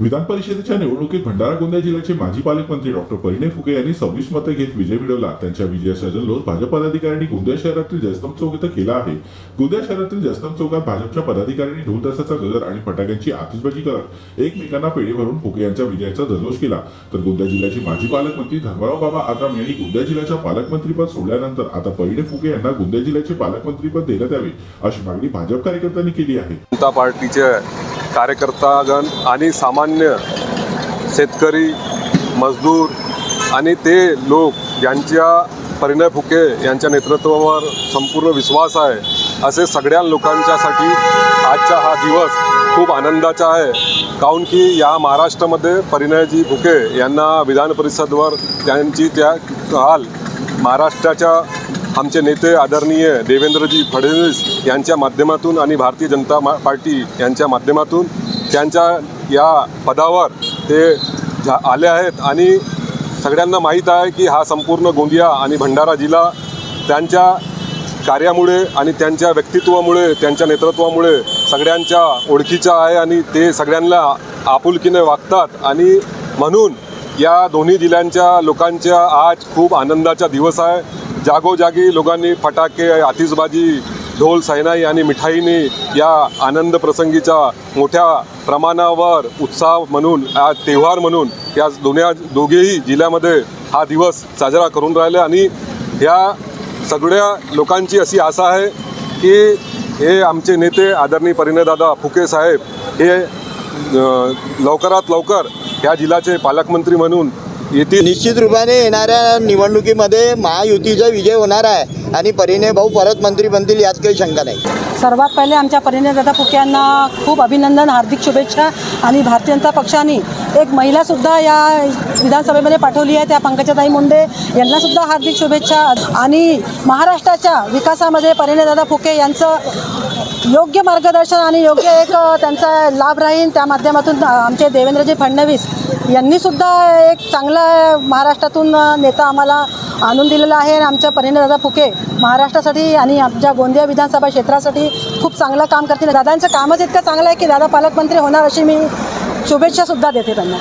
विधान परिषदेच्या निवडणुकीत भंडारा गोंदिया जिल्ह्याचे माजी पालकमंत्री डॉक्टर परिणय फुके यांनी सव्वीस मते घेत विजय मिळवला. त्यांच्या विजयाचा जल्लोष भाजप पदाधिकाऱ्यांनी गोंदिया शहरातील जयस्तंभ चौक इथं केला आहे. गोंदिया शहरातील जयस्तंभ चौकात भाजपच्या पदाधिकाऱ्यांनी ढोल तासाचा गजर आणि फटाक्यांची आतिषबाजी करत एकमेकांना पेढे भरून फुके यांच्या विजयाचा जल्लोष केला. तर गोंदिया जिल्ह्याचे माजी पालकमंत्री धर्मराव बाबा आत्राम यांनी गोंदिया जिल्ह्याच्या पालकमंत्रीपद सोडल्यानंतर आता परिणय फुके यांना गोंदिया जिल्ह्याचे पालकमंत्रीपद देण्यात यावे अशी मागणी भाजप कार्यकर्त्यांनी केली आहे. जनता पार्टीचे कार्यकर्तागण आणि सामान्य शेतकरी मजदूर आणि ते लोक ज्यांच्या परिणय फुके यांच्या नेतृत्वावर संपूर्ण विश्वास आहे असे सगळ्या लोकांच्यासाठी आजचा हा दिवस खूप आनंदाचा आहे. काऊन की या महाराष्ट्रामध्ये परिणयजी फुके यांना विधान परिषदवर त्यांची त्या काल महाराष्ट्राच्या आमचे नेते आदरणीय देवेंद्रजी फडणवीस यांच्या माध्यमातून आणि भारतीय जनता मा- पार्टी यांच्या माध्यमातून त्यांच्या या पदावर ते झा आले आहेत. आणि सगळ्यांना माहीत आहे की हा संपूर्ण गोंदिया आणि भंडारा जिल्हा त्यांच्या कार्यामुळे आणि त्यांच्या व्यक्तित्वामुळे त्यांच्या नेतृत्वामुळे सगळ्यांच्या ओळखीचा आहे आणि ते सगळ्यांना आपुलकीने वागतात. आणि म्हणून या दोन्ही जिल्ह्यांच्या लोकांच्या आज खूप आनंदाचा दिवस आहे. जागोजागी लोकांनी फटाके आतिषबाजी ढोल सैनाई आणि मिठाईने या आनंद प्रसंगीचा मोठ्या प्रमाणावर उत्साह म्हणून आज तेव्हार म्हणून या दोन्या दोघेही जिल्ह्यामध्ये हा दिवस साजरा करून राहिले. आणि या सगळ्या लोकांची अशी आशा आहे की हे आमचे नेते आदरणीय परिणयदादा फुके साहेब हे लवकरात लवकर या जिल्ह्याचे पालकमंत्री म्हणून येतील. निश्चित रूपाने येणाऱ्या निवडणुकीमध्ये महायुतीचा विजय होणार आहे आणि परिणय भाऊ परत मंत्री बनतील यात काही शंका नाही. सर्वात पहिले आमच्या परिणयदादा फुके यांना खूप अभिनंदन हार्दिक शुभेच्छा आणि भारतीय जनता पक्षाने एक महिलासुद्धा या विधानसभेमध्ये पाठवली आहे त्या पंकजाताई मुंडे यांनासुद्धा हार्दिक शुभेच्छा. आणि महाराष्ट्राच्या विकासामध्ये परिणयदादा फुके यांचं योग्य मार्गदर्शन आणि योग्य एक त्यांचा लाभ राहील. त्या माध्यमातून आमचे देवेंद्रजी फडणवीस यांनीसुद्धा एक चांगला महाराष्ट्रातून नेता आम्हाला आणून दिलेला आहे. आणि आमचं परिणयदादा फुके महाराष्ट्रासाठी आणि आमच्या गोंदिया विधानसभा क्षेत्रासाठी खूप चांगलं काम करतील. दादांचं कामच इतकं चांगलं आहे की दादा पालकमंत्री होणार अशी मी शुभेच्छासुद्धा देते त्यांना.